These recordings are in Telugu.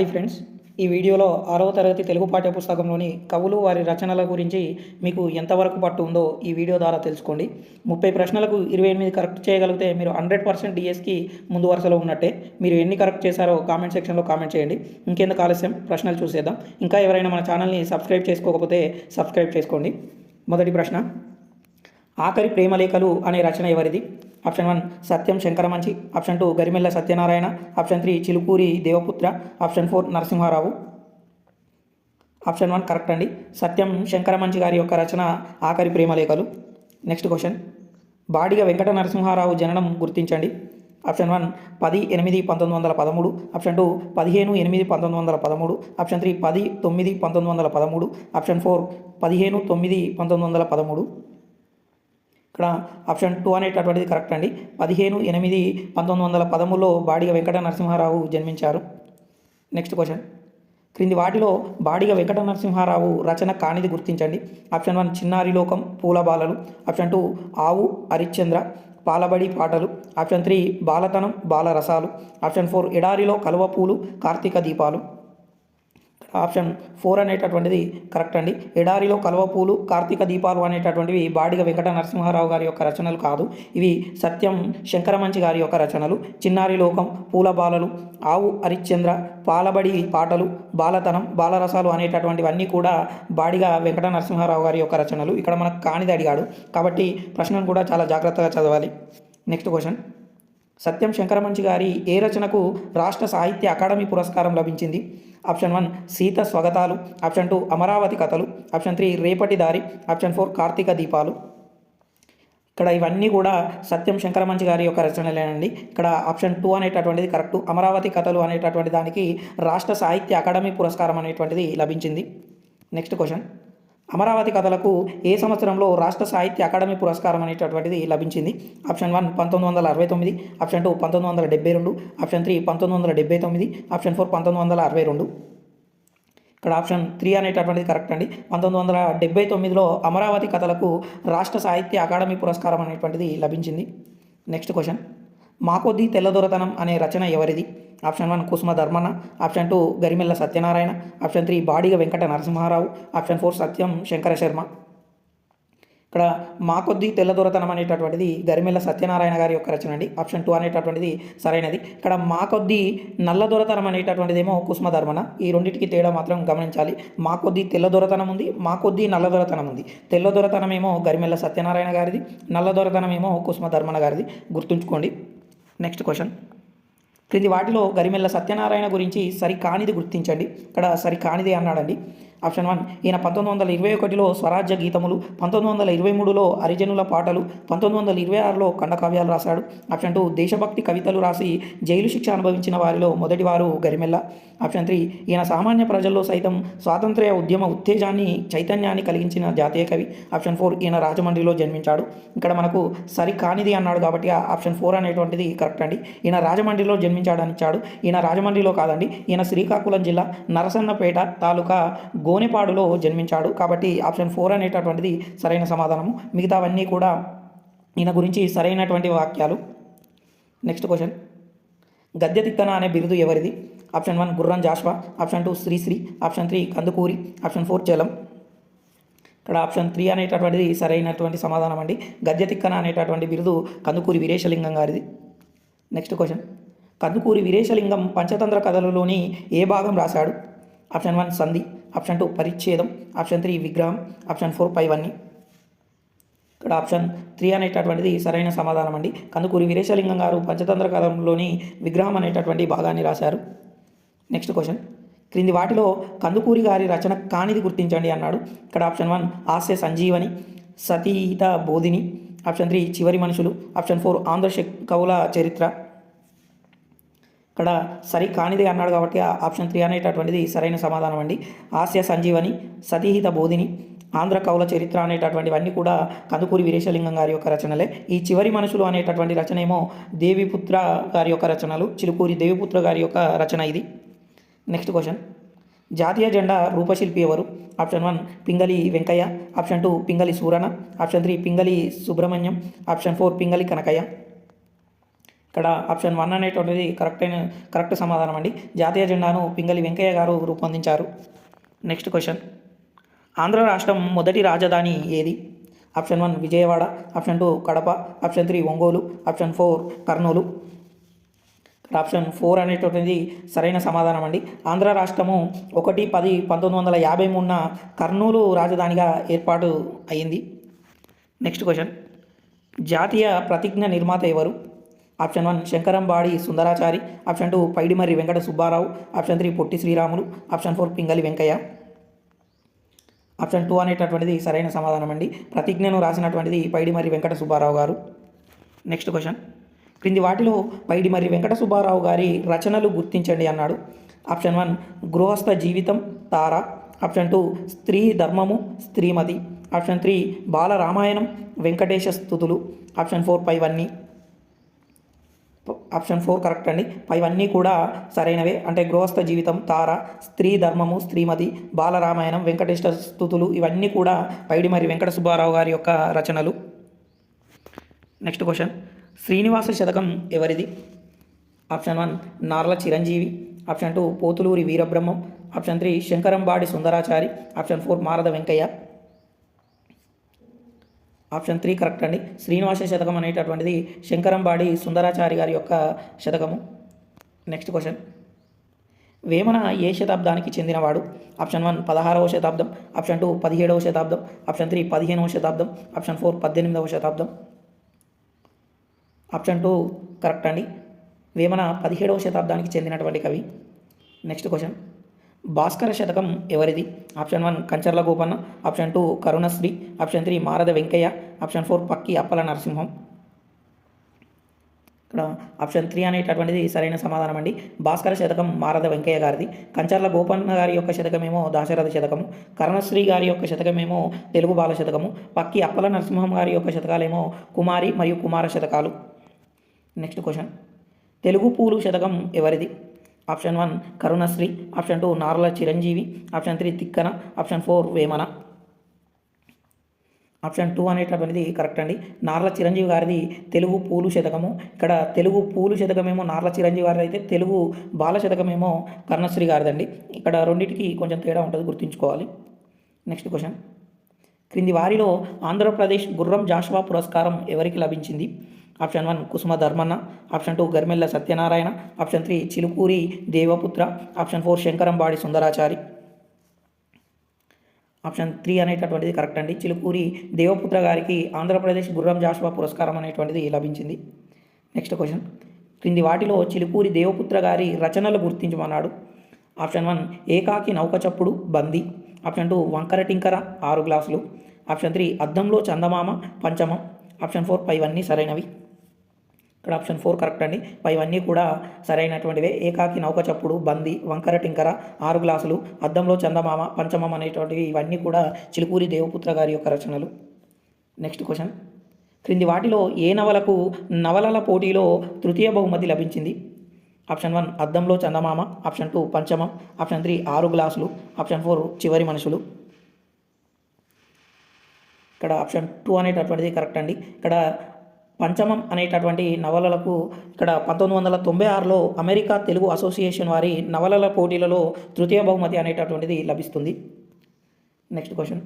Hi friends. ఈ వీడియోలో ఆరవ తరగతి తెలుగు పాఠ్య పుస్తకంలోని కవులు వారి రచనల గురించి మీకు ఎంతవరకు పట్టు ఉందో ఈ వీడియో ద్వారా తెలుసుకోండి. ముప్పై ప్రశ్నలకు ఇరవై ఎనిమిది కరెక్ట్ చేయగలిగితే మీరు హండ్రెడ్ పర్సెంట్ డిఎస్కి ముందు వరుసలో ఉన్నట్టే. మీరు ఎన్ని కరెక్ట్ చేశారో కామెంట్ సెక్షన్లో కామెంట్ చేయండి. ఇంకెందుకు ఆలస్యం? ప్రశ్నలు చూసేద్దాం. ఇంకా ఎవరైనా మన ఛానల్ని సబ్స్క్రైబ్ చేసుకోకపోతే సబ్స్క్రైబ్ చేసుకోండి. మొదటి ప్రశ్న. ఆఖరి ప్రేమలేఖలు అనే రచన ఎవరిది? Option one Satyam Sankaramanchi. Option two Garimella Satyanarayana. Option three Chilukuri Devaputra. Option four Narasimharao. Option one correct అండి. సత్యం శంకరమంచి గారి యొక్క రచన ఆఖరి ప్రేమలేఖలు నెక్స్ట్ క్వశ్చన్. బాడిగ వెంకట నరసింహారావు జననం గుర్తించండి. ఆప్షన్ వన్ పది ఎనిమిది పంతొమ్మిది వందల పదమూడు. ఆప్షన్ టూ పదిహేను ఎనిమిది పంతొమ్మిది వందల పదమూడు. ఆప్షన్ త్రీ పది తొమ్మిది పంతొమ్మిది వందల పదమూడు. ఆప్షన్ ఫోర్ పదిహేను తొమ్మిది పంతొమ్మిది వందల పదమూడు. ఇక్కడ ఆప్షన్ టూ అనేటటువంటిది కరెక్ట్ అండి. పదిహేను ఎనిమిది పంతొమ్మిది వందల పదమూడులో బాడిగ వెంకట నరసింహారావు జన్మించారు. నెక్స్ట్ క్వశ్చన్ క్రింది వాటిలో బాడిగ వెంకట నరసింహారావు రచన కానిది గుర్తించండి. ఆప్షన్ వన్ చిన్నారి లోకం పూల బాలలు. ఆప్షన్ టూ ఆవు హరిశ్చంద్ర పాలబడి పాటలు. ఆప్షన్ త్రీ బాలతనం బాలరసాలు. ఆప్షన్ ఫోర్ ఎడారిలో కలువ పూలు కార్తీక దీపాలు. ఆప్షన్ ఫోర్ అనేటటువంటిది కరెక్ట్ అండి. ఎడారిలో కలువపూలు కార్తీక దీపాలు అనేటటువంటివి బాడిగ వెంకట నరసింహారావు గారి యొక్క రచనలు కాదు. ఇవి సత్యం శంకరమంచి గారి యొక్క రచనలు. చిన్నారి లోకం పూల బాలలు ఆవు హరిశ్చంద్ర పాలబడి పాటలు బాలతనం బాలరసాలు అనేటటువంటివన్నీ కూడా బాడిగ వెంకట నరసింహారావు గారి యొక్క రచనలు. ఇక్కడ మనకు కానిది అడిగాడు. కాబట్టి ప్రశ్నను కూడా చాలా జాగ్రత్తగా చదవాలి. Next question. సత్యం శంకరమంచి గారి ఏ రచనకు రాష్ట్ర సాహిత్య అకాడమీ పురస్కారం లభించింది? ఆప్షన్ వన్ సీత స్వగతాలు ఆప్షన్ టూ అమరావతి కథలు ఆప్షన్ త్రీ రేపటి దారి ఆప్షన్ ఫోర్ కార్తీక దీపాలు. ఇక్కడ ఇవన్నీ కూడా సత్యం శంకరమంచి గారి యొక్క రచనలేనండి. ఇక్కడ ఆప్షన్ టూ అనేటటువంటిది కరెక్ట్ అమరావతి కథలు అనేటటువంటి దానికి రాష్ట్ర సాహిత్య అకాడమీ పురస్కారం అనేటువంటిది లభించింది. Next question. అమరావతి కథలకు ఏ సంవత్సరంలో రాష్ట్ర సాహిత్య అకాడమీ పురస్కారం అనేటటువంటిది లభించింది? ఆప్షన్ వన్ పంతొమ్మిది వందల అరవై తొమ్మిది ఆప్షన్ టూ పంతొమ్మిది వందల డెబ్బై రెండు ఆప్షన్ త్రీ పంతొమ్మిది వందల డెబ్బై తొమ్మిది ఆప్షన్ ఫోర్ పంతొమ్మిది వందల అరవై రెండు. ఇక్కడ ఆప్షన్ త్రీ అనేటటువంటిది కరెక్ట్ అండి. పంతొమ్మిది వందల డెబ్బై తొమ్మిదిలో అమరావతి కథలకు రాష్ట్ర సాహిత్య అకాడమీ పురస్కారం అనేటువంటిది లభించింది. Next question. మాకొద్ది తెల్లదొరతనం అనే రచన ఎవరిది? Option one Kusuma Dharmanna option two Garimella Satyanarayana option three Badiga Venkata Narasimharao option four Satyam Sankara Sarma. ఇక్కడ మాకొద్ది తెల్లదొరతనం అనేటటువంటిది గరిమెల్ల సత్యనారాయణ గారి యొక్క రచన అండి. ఆప్షన్ టూ అనేటటువంటిది సరైనది. ఇక్కడ మాకొద్ది నల్లదొరతనం అనేటటువంటిదేమో కుసుమ ధర్మన ఈ రెండింటికి తేడా మాత్రం గమనించాలి. మాకొద్ది తెల్లదొరతనం ఉంది మాకొద్ది నల్లదొరతనం ఉంది. తెల్లదొరతనం ఏమో గరిమెల్ల సత్యనారాయణ గారిది నల్లదొరతనం ఏమో కుసుమ ధర్మన గారిది. గుర్తుంచుకోండి. నెక్స్ట్ క్వశ్చన్ క్రింది వాటిలో గరిమెల్ల సత్యనారాయణ గురించి సరికానిది గుర్తించండి. ఇక్కడ సరికానిది అన్నాడండి. Option one. ఈయన పంతొమ్మిది వందల ఇరవై ఒకటిలో స్వరాజ్య గీతములు పంతొమ్మిది వందల ఇరవై మూడులో హరిజనుల పాటలు పంతొమ్మిది వందల ఇరవై ఆరులో ఖండకావ్యాలు రాశాడు. ఆప్షన్ టూ దేశభక్తి కవితలు రాసి జైలు శిక్ష అనుభవించిన వారిలో మొదటివారు గరిమెల్ల. ఆప్షన్ త్రీ ఈయన సామాన్య ప్రజల్లో సైతం స్వాతంత్ర్య ఉద్యమ ఉత్తేజాన్ని చైతన్యాన్ని కలిగించిన జాతీయ కవి. ఆప్షన్ ఫోర్ ఈయన రాజమండ్రిలో జన్మించాడు. ఇక్కడ మనకు సరి కానిది అన్నాడు కాబట్టి ఆప్షన్ ఫోర్ అనేటువంటిది కరెక్ట్ అండి. ఈయన రాజమండ్రిలో జన్మించాడనిచ్చాడు ఈయన రాజమండ్రిలో కాదండి ఈయన శ్రీకాకుళం జిల్లా నరసన్నపేట తాలూకా గోనెపాడులో జన్మించాడు. కాబట్టి ఆప్షన్ ఫోర్ అనేటటువంటిది సరైన సమాధానము. మిగతావన్నీ కూడా ఈయన గురించి సరైనటువంటి వాక్యాలు. Next question. గద్దె తిక్కన అనే బిరుదు ఎవరిది? Option one Gurram Joshua. Option two Sri Sri. Option three Kandukuri. Option four Chalam. ఇక్కడ ఆప్షన్ త్రీ అనేటటువంటిది సరైనటువంటి సమాధానం అండి గద్దె తిక్కన అనేటటువంటి బిరుదు కందుకూరి వీరేశలింగం గారిది. Next question. కందుకూరి వీరేశలింగం పంచతంత్ర కథలలోని ఏ భాగం రాశాడు? ఆప్షన్ వన్ సంధి. ఆప్షన్ టూ పరిచ్ఛేదం. ఆప్షన్ త్రీ విగ్రహం. ఆప్షన్ ఫోర్ పైవన్నీ ఇక్కడ ఆప్షన్ త్రీ అనేటటువంటిది సరైన సమాధానం అండి. కందుకూరి వీరేశలింగం గారు పంచతంత్ర కథంలోని విగ్రహం అనేటటువంటి భాగాన్ని రాశారు. Next question. క్రింది వాటిలో కందుకూరి గారి రచన కానిది గుర్తించండి అన్నాడు. ఇక్కడ ఆప్షన్ వన్ హాస్య సంజీవని. సతీత బోధిని. ఆప్షన్ త్రీ చివరి మనుషులు. ఆప్షన్ ఫోర్ ఆంధ్ర కవుల చరిత్ర. ఇక్కడ సరి కానిది అన్నాడు కాబట్టి ఆప్షన్ త్రీ అనేటటువంటిది సరైన సమాధానం అండి. హాస్య సంజీవని సతీహిత బోధిని ఆంధ్ర కవుల చరిత్ర అనేటటువంటివన్నీ కూడా కందుకూరి వీరేశలింగం గారి యొక్క రచనలే. ఈ చివరి మనుషులు అనేటటువంటి రచన ఏమో దేవిపుత్ర గారి యొక్క రచనలు చిలుకూరి దేవిపుత్ర గారి యొక్క రచన ఇది. Next question. జాతీయ జెండా రూపశిల్పి ఎవరు? Option one Pingali Venkayya option two Pingali Surana option three Pingali Subrahmanyam option four Pingali Kanakayya. ఇక్కడ ఆప్షన్ వన్ అనేటువంటిది కరెక్ట్ అయిన కరెక్ట్ సమాధానం అండి. జాతీయ జెండాను పింగళి వెంకయ్య గారు రూపొందించారు. Next question. ఆంధ్ర రాష్ట్రం మొదటి రాజధాని ఏది? Option one Vijayawada option two Kadapa option three Ongole option four Kurnool. Option four అనేటువంటిది సరైన సమాధానం అండి. ఆంధ్ర రాష్ట్రము ఒకటి పది పంతొమ్మిది వందల యాభై మూడున కర్నూలు రాజధానిగా ఏర్పాటు అయింది. Next question. జాతీయ ప్రతిజ్ఞ నిర్మాత ఎవరు? Option one Sankarambadi Sundarachari option two Paidimarri Venkata Subbarao option three Potti Sriramulu option four Pingali Venkayya. Option two అనేటటువంటిది సరైన సమాధానం అండి ప్రతిజ్ఞను రాసినటువంటిది పైడిమర్రి వెంకట సుబ్బారావు గారు. Next question. క్రింది వాటిలో పైడిమర్రి వెంకట సుబ్బారావు గారి రచనలు గుర్తించండి అన్నాడు. ఆప్షన్ వన్ గృహస్థ జీవితం తార. ఆప్షన్ టూ స్త్రీ ధర్మము స్త్రీమతి. ఆప్షన్ త్రీ బాల రామాయణం వెంకటేశ స్థుతులు. ఆప్షన్ ఫోర్ పైవన్నీ. ఆప్షన్ ఫోర్ కరెక్ట్ అండి. పైవన్నీ కూడా సరైనవే. అంటే గృహస్థ జీవితం తార స్త్రీ ధర్మము శ్రీమతి బాలరామాయణం వెంకటేశ్వర స్థుతులు ఇవన్నీ కూడా పైడిమర్రి వెంకట సుబ్బారావు గారి యొక్క రచనలు. Next question. శ్రీనివాస శతకం ఎవరిది? Option one Narla Chiranjeevi. Option two Potuluri Veerabrahmam. Option three Sankarambadi Sundarachari. Option four Marada Venkayya. Option three correct అండి. శ్రీనివాస శతకం అనేటటువంటిది శంకరంబాడి సుందరాచారి గారి యొక్క శతకము. Next question. వేమన ఏ శతాబ్దానికి చెందినవాడు? ఆప్షన్ వన్ పదహారవ శతాబ్దం ఆప్షన్ టూ పదిహేడవ శతాబ్దం ఆప్షన్ త్రీ పదిహేనవ శతాబ్దం ఆప్షన్ ఫోర్ పద్దెనిమిదవ శతాబ్దం. ఆప్షన్ టూ కరెక్ట్ అండి. వేమన పదిహేడవ శతాబ్దానికి చెందినటువంటి కవి. Next question. భాస్కర శతకం ఎవరిది? Option one Kancharla Gopanna option two Karunasri option three Marada Venkaiah option four Pakki Appala Narasimham. ఇక్కడ ఆప్షన్ త్రీ అనేటటువంటిది సరైన సమాధానం అండి. భాస్కర శతకం మారద వెంకయ్య గారిది. కంచర్ల గోపన్న గారి యొక్క శతకమేమో దాశరథ శతకము. కరుణశ్రీ గారి యొక్క శతకమేమో తెలుగు బాల శతకము. పక్కి అప్పల నరసింహం గారి యొక్క శతకాలేమో కుమారి మరియు కుమార శతకాలు. Next question. తెలుగు పూలు శతకం ఎవరిది? Option one Karunasri option two Narla Chiranjeevi option three Tikkana option four Vemana. Option two అనేటటువంటిది కరెక్ట్ అండి. నార్ల చిరంజీవి గారిది తెలుగు పూలు శతకము. ఇక్కడ తెలుగు పూలు శతకమేమో నార్ల చిరంజీవి గారిది అయితే తెలుగు బాల శతకమేమో కర్ణశ్రీ గారిదండి. ఇక్కడ రెండింటికి కొంచెం తేడా ఉంటుంది గుర్తుంచుకోవాలి. Next question. క్రింది వారిలో ఆంధ్రప్రదేశ్ గుర్రం జాషువా పురస్కారం ఎవరికి లభించింది? Option one Kusuma Dharmanna option two Garimella Satyanarayana option three Chilukuri Devaputra option four Sankarambadi Sundarachari. Option three అనేటటువంటిది కరెక్ట్ అండి. చిలుకూరి దేవపుత్ర గారికి ఆంధ్రప్రదేశ్ గుర్రం జాషువా పురస్కారం అనేటువంటిది లభించింది. Next question. క్రింది వాటిలో చిలుకూరి దేవపుత్ర గారి రచనలు గుర్తించమన్నాడు. ఆప్షన్ వన్ ఏకాకి నౌక చప్పుడు బందీ. ఆప్షన్ టూ వంకర టింకర ఆరు గ్లాసులు. ఆప్షన్ త్రీ అద్దంలో చందమామ పంచమం. ఆప్షన్ ఫోర్ పైవన్నీ సరైనవి. ఇక్కడ ఆప్షన్ ఫోర్ కరెక్ట్ అండి. పైవన్నీ కూడా సరైనటువంటివే. ఏకాకి నౌక చప్పుడు బంది వంకర టింకర ఆరు గ్లాసులు అద్దంలో చందమామ పంచమం అనేటువంటివి ఇవన్నీ కూడా చిలుకూరి దేవపుత్ర గారి యొక్క రచనలు. నెక్స్ట్ క్వశ్చన్ క్రింది వాటిలో ఏ నవలకు నవలల పోటీలో తృతీయ బహుమతి లభించింది? ఆప్షన్ వన్ అద్దంలో చందమామ. ఆప్షన్ టూ పంచమం. ఆప్షన్ త్రీ ఆరు గ్లాసులు. ఆప్షన్ ఫోర్ చివరి మనుషులు. ఇక్కడ ఆప్షన్ టూ అనేటటువంటిది కరెక్ట్ అండి. ఇక్కడ పంచమం అనేటటువంటి నవలలకు ఇక్కడ పంతొమ్మిది వందల తొంభై ఆరులో అమెరికా తెలుగు అసోసియేషన్ వారి నవలల పోటీలలో తృతీయ బహుమతి అనేటటువంటిది లభిస్తుంది. నెక్స్ట్ క్వశ్చన్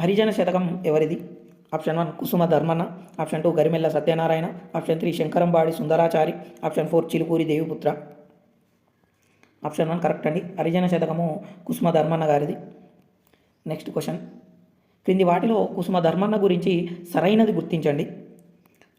హరిజన శతకం ఎవరిది? Option one Kusuma Dharmanna option two Garimella Satyanarayana. Option three Sankarambadi Sundarachari. Option four Chilukuri Devaputra. Option one correct అండి. హరిజన శతకము కుసుమ ధర్మన్న గారిది. నెక్స్ట్ క్వశ్చన్ క్రింది వాటిలో కుసుమ ధర్మన్న గురించి సరైనది గుర్తించండి.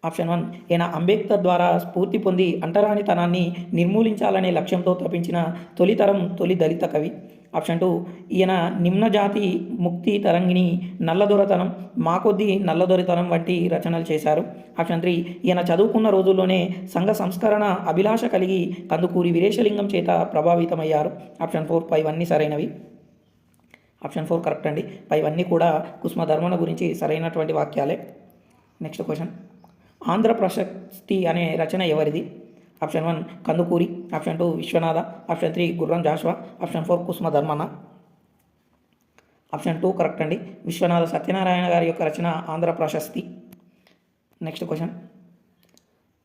Option one. ఈయన అంబేద్కర్ ద్వారా స్ఫూర్తి పొంది అంటరానితనాన్ని నిర్మూలించాలనే లక్ష్యంతో తప్పించిన తొలితరం తొలి దళిత కవి. Option two. ఈయన నిమ్నజాతి ముక్తి తరంగిణి నల్లదొరతనం మాకొద్ది నల్లదొరతనం వంటి రచనలు చేశారు. Option three. ఈయన చదువుకున్న రోజుల్లోనే సంఘ సంస్కరణ అభిలాష కలిగి కందుకూరి వీరేశలింగం చేత ప్రభావితమయ్యారు. Option four. పైవన్నీ సరైనవి. ఆప్షన్ ఫోర్ కరెక్ట్ అండి. పైవన్నీ కూడా కుసుమ ధర్మణ గురించి సరైనటువంటి వాక్యాలే. Next question. ఆంధ్ర ప్రశస్తి అనే రచన ఎవరిది? Option one Kandukuri option two Viswanatha option three Gurram Jashuva option four Kusuma Dharmanna. Option two correct అండి. విశ్వనాథ సత్యనారాయణ గారి యొక్క రచన ఆంధ్ర ప్రశస్తి. Next question.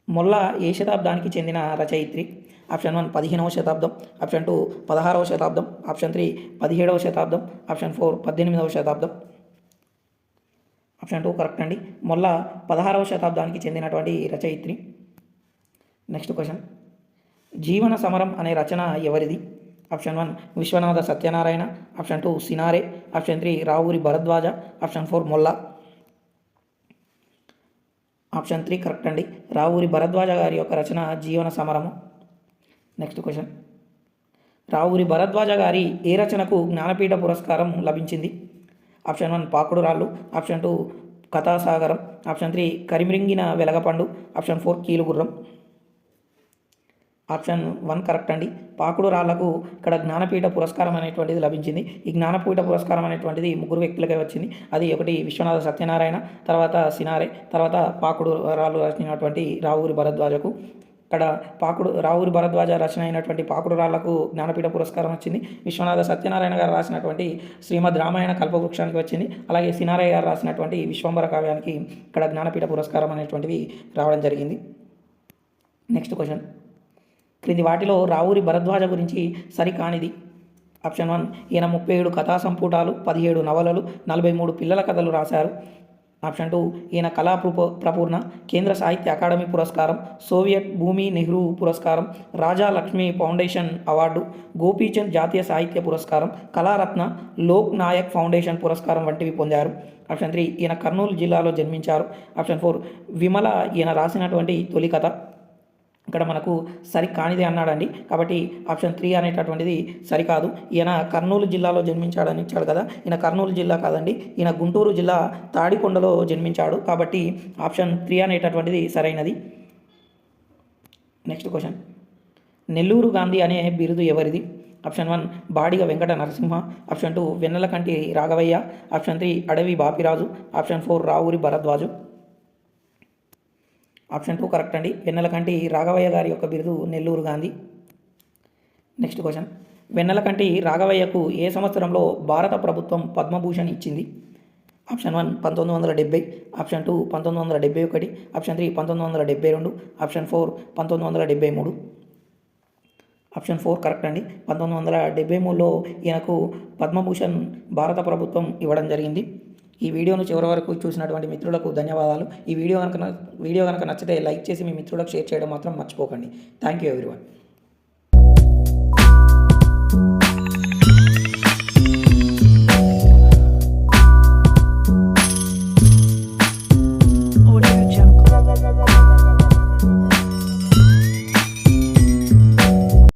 మొల్ల ఏ శతాబ్దానికి చెందిన రచయిత్రి? ఆప్షన్ వన్ పదిహేనవ శతాబ్దం ఆప్షన్ టూ పదహారవ శతాబ్దం ఆప్షన్ త్రీ పదిహేడవ శతాబ్దం ఆప్షన్ ఫోర్ పద్దెనిమిదవ శతాబ్దం. ఆప్షన్ టూ కరెక్ట్ అండి. మొల్ల పదహారవ శతాబ్దానికి చెందినటువంటి రచయిత్రి. Next question. జీవన సమరం అనే రచన ఎవరిది? Option one Viswanatha Satyanarayana option two Cinare option three Ravuri Bharadwaja option four Molla. Option three correct అండి. రావూరి భరద్వాజ గారి యొక్క రచన జీవన సమరము. Next question. రావూరి భరద్వాజ గారి ఏ రచనకు జ్ఞానపీఠ పురస్కారం లభించింది? ఆప్షన్ వన్ పాకుడు రాళ్ళు ఆప్షన్ టూ కథాసాగరం ఆప్షన్ త్రీ కరిమిరింగిన వెలగపండు ఆప్షన్ ఫోర్ కీలుగుర్రం ఆప్షన్ వన్ కరెక్ట్ అండి. పాకుడు రాళ్ళకు ఇక్కడ జ్ఞానపీఠ పురస్కారం అనేటువంటిది లభించింది. ఈ జ్ఞానపీఠ పురస్కారం అనేటువంటిది ముగ్గురు వ్యక్తులకే వచ్చింది. అది ఒకటి విశ్వనాథ సత్యనారాయణ తర్వాత సినారే తర్వాత పాకుడు రాళ్ళు రాసినటువంటి రావూరి భరద్వాజకు. ఇక్కడ పాకుడు రావూరి భరద్వాజ రచన అయినటువంటి పాకుడు రాళ్ళకు జ్ఞానపీఠ పురస్కారం వచ్చింది. విశ్వనాథ సత్యనారాయణ గారు రాసినటువంటి శ్రీమద్ రామాయణ కల్పవృక్షానికి వచ్చింది. అలాగే సినారయ్య గారు రాసినటువంటి విశ్వంబర కావ్యానికి ఇక్కడ జ్ఞానపీఠ పురస్కారం అనేటువంటిది రావడం జరిగింది. Next question. క్రింది వాటిలో రావూరి భరద్వాజ గురించి సరికానిది. ఆప్షన్ వన్ ఈయన ముప్పై ఏడు కథా సంపుటాలు పదిహేడు నవలలు నలభై మూడు పిల్లల కథలు రాశారు. ఆప్షన్ టూ ఈయన కళా ప్రపూర్ణ కేంద్ర సాహిత్య అకాడమీ పురస్కారం సోవియట్ భూమి నెహ్రూ పురస్కారం రాజా లక్ష్మి ఫౌండేషన్ అవార్డు గోపీచంద్ జాతీయ సాహిత్య పురస్కారం కళారత్న లోక్ నాయక్ ఫౌండేషన్ పురస్కారం వంటివి పొందారు. ఆప్షన్ త్రీ ఈయన కర్నూలు జిల్లాలో జన్మించారు. ఆప్షన్ ఫోర్ విమల ఈయన రాసినటువంటి తొలి కథ. ఇక్కడ మనకు సరి కానిదే అన్నాడండి. కాబట్టి ఆప్షన్ త్రీ అనేటటువంటిది సరికాదు. ఈయన కర్నూలు జిల్లాలో జన్మించాడని ఇచ్చాడు కదా. ఈయన కర్నూలు జిల్లా కాదండి. ఈయన గుంటూరు జిల్లా తాడికొండలో జన్మించాడు. కాబట్టి ఆప్షన్ త్రీ అనేటటువంటిది సరైనది. Next question. నెల్లూరు గాంధీ అనే బిరుదు ఎవరిది? Option one Badiga Venkata Narasimha. Option two Vennelakanti Raghavaiah. Option three Adavi Bapiraju. Option four Ravuri Bharadwaja. Option two correct అండి. వెన్నెలకంటి రాఘవయ్య గారి యొక్క బిరుదు నెల్లూరు గాంధీ. నెక్స్ట్ క్వశ్చన్ వెన్నెలకంటి రాఘవయ్యకు ఏ సంవత్సరంలో భారత ప్రభుత్వం పద్మభూషణ్ ఇచ్చింది? ఆప్షన్ వన్ పంతొమ్మిది వందల డెబ్బై. ఆప్షన్ టూ పంతొమ్మిది వందల డెబ్బై ఒకటి. ఆప్షన్ త్రీ పంతొమ్మిది వందల డెబ్బై రెండు. ఆప్షన్ ఫోర్ పంతొమ్మిది వందల డెబ్బై మూడు. ఆప్షన్ ఫోర్ కరెక్ట్ అండి. పంతొమ్మిది వందల డెబ్బై మూడులో ఈయనకు పద్మభూషణ్ భారత ప్రభుత్వం ఇవ్వడం జరిగింది. ఈ వీడియోను చివరి వరకు చూసినటువంటి మిత్రులకు ధన్యవాదాలు. ఈ వీడియో కనుక వీడియో కనుక నచ్చితే లైక్ చేసి మీ మిత్రులకు షేర్ చేయడం మాత్రం మర్చిపోకండి. Thank you everyone.